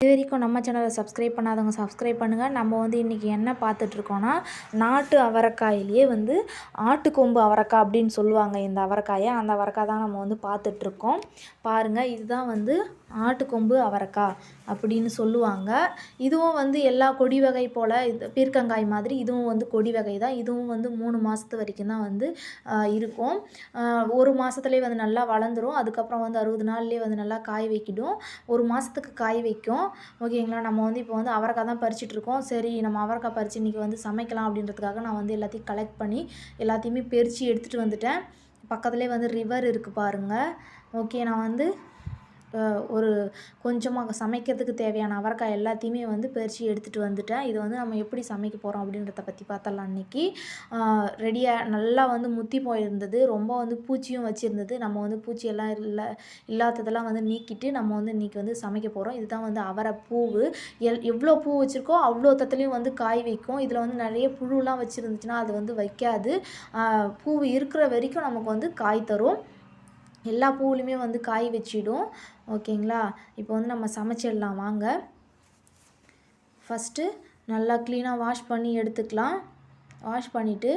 இது வரைக்கும் நம்ம சேனலை சப்ஸ்கிரைப் பண்ணாதவங்க சப்ஸ்கிரைப் பண்ணுங்கள் நம்ம வந்து இன்றைக்கி என்ன பார்த்துட்ருக்கோன்னா நாட்டு அவரைக்காயிலேயே வந்து ஆட்டுக்கொம்பு அவரைக்காய் அப்படின்னு சொல்லுவாங்க. இந்த அவரைக்காயை அந்த அவரைக்காய் தான் நம்ம வந்து பார்த்துட்ருக்கோம் பாருங்கள் இதுதான் வந்து ஆட்டுக்கொம்பு அவரைக்காய் அப்படின்னு சொல்லுவாங்க. இதுவும் வந்து எல்லா கொடி வகை போல் இது பீர்க்கங்காய் மாதிரி இதுவும் வந்து கொடி வகை தான். இதுவும் வந்து மூணு மாதத்து வரைக்கும் தான் வந்து இருக்கும். ஒரு மாதத்துலேயே வந்து நல்லா வளர்ந்துடும் அதுக்கப்புறம் வந்து அறுபது நாள்லேயே வந்து நல்லா காய் வைக்கிடும். ஒரு மாதத்துக்கு காய் வைக்கும். ஓகேங்களா? நம்ம வந்து இப்போ வந்து அவரைக்காய் தான் பறிச்சிட்ருக்கோம் சரி நம்ம அவரைக்காய் பறித்து இன்றைக்கி வந்து சமைக்கலாம் அப்படின்றதுக்காக நான் வந்து எல்லாத்தையும் கலெக்ட் பண்ணி எல்லாத்தையுமே பறித்து எடுத்துகிட்டு வந்துட்டேன். பக்கத்துலேயே வந்து ரிவர் இருக்குது பாருங்கள் ஓகே நான் வந்து ஒரு கொஞ்சமாக சமைக்கிறதுக்கு தேவையான அவரைக்காய் எல்லாத்தையுமே வந்து பறித்து எடுத்துகிட்டு வந்துட்டேன். இது வந்து நம்ம எப்படி சமைக்க போகிறோம் அப்படின்றத பற்றி பார்த்தலாம் அன்றைக்கி ரெடியாக நல்லா வந்து முத்தி போயிருந்தது. ரொம்ப வந்து பூச்சியும் வச்சுருந்தது. நம்ம வந்து பூச்சியெல்லாம் இல்லை இல்லாததெல்லாம் வந்து நீக்கிட்டு நம்ம வந்து இன்றைக்கி வந்து சமைக்க போகிறோம் இதுதான் வந்து அவரை பூவு எல் எவ்வளோ பூ வச்சுருக்கோ அவ்வளோ தத்துலேயும் வந்து காய் வைக்கும். இதில் வந்து நிறைய புழுலாம் வச்சுருந்துச்சுன்னா அது வந்து வைக்காது. பூ இருக்கிற வரைக்கும் நமக்கு வந்து காய் தரும். எல்லா பூவுலையுமே வந்து காய் வச்சிடும். ஓகேங்களா? இப்போ வந்து நம்ம சமைச்சிடலாம். வாங்க. ஃபஸ்ட்டு நல்லா க்ளீனாக வாஷ் பண்ணி எடுத்துக்கலாம். வாஷ் பண்ணிவிட்டு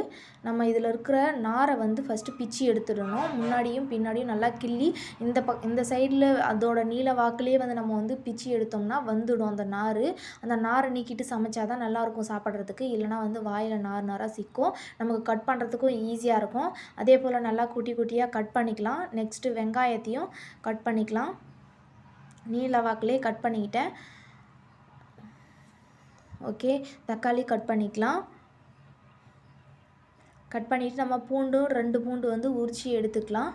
நம்ம இதில் இருக்கிற நாரை வந்து ஃபஸ்ட்டு பிச்சு எடுத்துடணும். முன்னாடியும் பின்னாடியும் நல்லா கிள்ளி இந்த பக் இந்த சைடில் அதோட நீல வாக்குலேயே வந்து நம்ம வந்து பிச்சு எடுத்தோம்னா வந்துடும் அந்த நார் அந்த நாரை நீக்கிட்டு சமைச்சா தான் நல்லாயிருக்கும் சாப்பிட்றதுக்கு. இல்லைனா வந்து வாயில் நார் நாராக சிக்கும். நமக்கு கட் பண்ணுறதுக்கும் ஈஸியாக இருக்கும். அதே போல் நல்லா குட்டி குட்டியாக கட் பண்ணிக்கலாம். நெக்ஸ்ட்டு வெங்காயத்தையும் கட் பண்ணிக்கலாம். நீல வாக்குலேயே கட் பண்ணிக்கிட்டேன். ஓகே தக்காளி கட் பண்ணிக்கலாம். கட் பண்ணிவிட்டு நம்ம பூண்டும் ரெண்டு பூண்டு வந்து உரித்து எடுத்துக்கலாம்.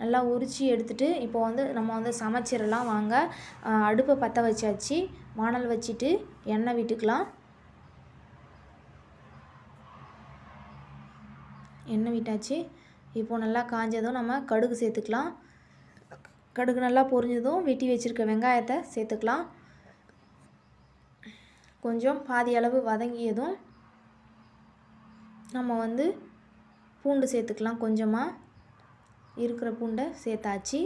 நல்லா உரித்து எடுத்துகிட்டு இப்போ வந்து நம்ம வந்து சமைச்சிடலாம் வாங்க. அடுப்பை பற்ற வச்சாச்சு. வானல் வச்சுட்டு எண்ணெய் விட்டுக்கலாம். எண்ணெய் விட்டாச்சு. இப்போது நல்லா காஞ்சதும் நம்ம கடுகு சேர்த்துக்கலாம். கடுகு நல்லா பொரிஞ்சதும் வெட்டி வச்சுருக்க வெங்காயத்தை சேர்த்துக்கலாம். கொஞ்சம் பாதி அளவு வதங்கியதும் நம்ம வந்து பூண்டு சேர்த்துக்கலாம். கொஞ்சமாக இருக்கிற பூண்டை சேர்த்தாச்சு.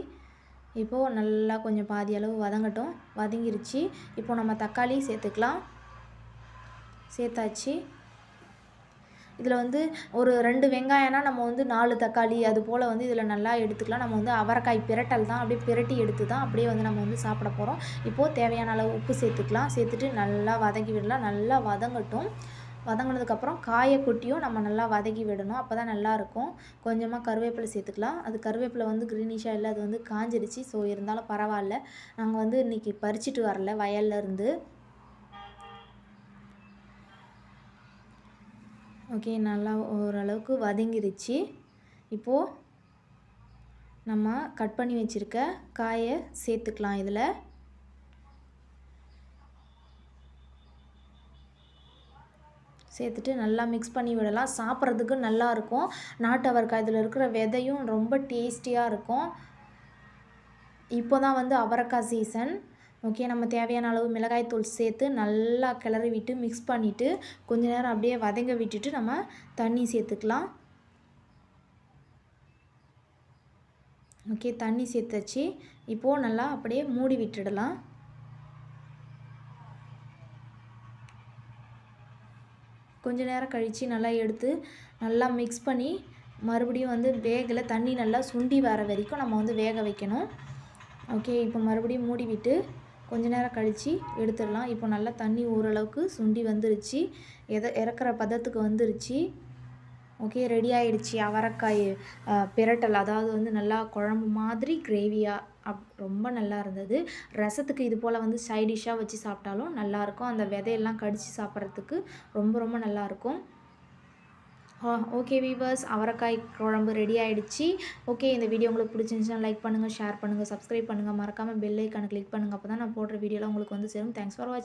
இப்போது நல்லா கொஞ்சம் பாதி அளவு வதங்கட்டும். வதங்கிருச்சு. இப்போ நம்ம தக்காளி சேர்த்துக்கலாம். சேர்த்தாச்சு. இதில் வந்து ஒரு ரெண்டு வெங்காயம்னா நம்ம வந்து நாலு தக்காளி அது போல் வந்து இதில் நல்லா எடுத்துக்கலாம். நம்ம வந்து அவரைக்காய் பிரட்டல் தான் அப்படியே பிரட்டி எடுத்து தான் அப்படியே வந்து நம்ம வந்து சாப்பிட போகிறோம் இப்போது தேவையான அளவு உப்பு சேர்த்துக்கலாம். சேர்த்துட்டு நல்லா வதக்கி விடலாம். நல்லா வதங்கட்டும். வதங்கினதுக்கப்புறம் காயை கொட்டியும் நம்ம நல்லா வதக்கி விடணும். அப்போ தான் நல்லாயிருக்கும். கொஞ்சமாக கருவேப்பிலை சேர்த்துக்கலாம். அது கருவேப்பிலை வந்து க்ரீனிஷாக இல்லை அது வந்து காஞ்சிருச்சு. ஸோ இருந்தாலும் பரவாயில்ல. நாங்கள் வந்து இன்றைக்கி பறிச்சிட்டு வரல வயல்லேருந்து ஓகே நல்லா ஓரளவுக்கு வதங்கிருச்சு. இப்போது நம்ம கட் பண்ணி வச்சுருக்க காயை சேர்த்துக்கலாம் இதில். சேர்த்துட்டு நல்லா மிக்ஸ் பண்ணி விடலாம். சாப்பிட்றதுக்கு நல்லாயிருக்கும் நாட்டு அவரைக்காய் இதில் இருக்கிற விதையும் ரொம்ப டேஸ்டியாக இருக்கும். இப்போ தான் வந்து அவரைக்காய் சீசன் ஓகே நம்ம தேவையான அளவு மிளகாய் தூள் சேர்த்து நல்லா கிளறி விட்டு மிக்ஸ் பண்ணிவிட்டு கொஞ்ச நேரம் அப்படியே வதங்க விட்டுட்டு நம்ம தண்ணி சேர்த்துக்கலாம். ஓகே தண்ணி சேர்த்தாச்சு. இப்போது நல்லா அப்படியே மூடி விட்டுடலாம். கொஞ்சம் நேரம் கழித்து நல்லா எடுத்து நல்லா மிக்ஸ் பண்ணி மறுபடியும் வந்து வேகில் தண்ணி நல்லா சுண்டி வர வரைக்கும் நம்ம வந்து வேக வைக்கணும். ஓகே இப்போ மறுபடியும் மூடி விட்டு கொஞ்ச நேரம் கழித்து எடுத்துடலாம். இப்போ நல்லா தண்ணி ஓரளவுக்கு சுண்டி வந்துருச்சு. எதை இறக்குற பதத்துக்கு வந்துருச்சு. ஓகே ரெடி ஆகிடுச்சி அவரக்காய் பிரட்டல் அதாவது வந்து நல்லா குழம்பு மாதிரி கிரேவியாக அப் ரொம்ப நல்லா இருந்தது. ரசத்துக்கு இது போல் வந்து சைடிஷ்ஷாக வச்சு சாப்பிட்டாலும் நல்லாயிருக்கும் அந்த விதையெல்லாம் கடித்து சாப்பிட்றதுக்கு ரொம்ப ரொம்ப நல்லாயிருக்கும் ஓகே வீவர்ஸ் அவரைக்காய் குழம்பு ரெடி ஆகிடுச்சு ஓகே இந்த வீடியோ உங்களுக்கு பிடிச்சிருந்துச்சுன்னா லைக் பண்ணுங்கள் ஷேர் பண்ணுங்கள் சப்ஸ்கிரைப் பண்ணுங்கள் மறக்காமல் பெல் ஐக்கானை கிளிக் பண்ணுங்கள் அப்போ தான் நான் போடுற வீடியோலாம் உங்களுக்கு வந்து சேரும். தேங்க்ஸ் ஃபார் வாட்சிங்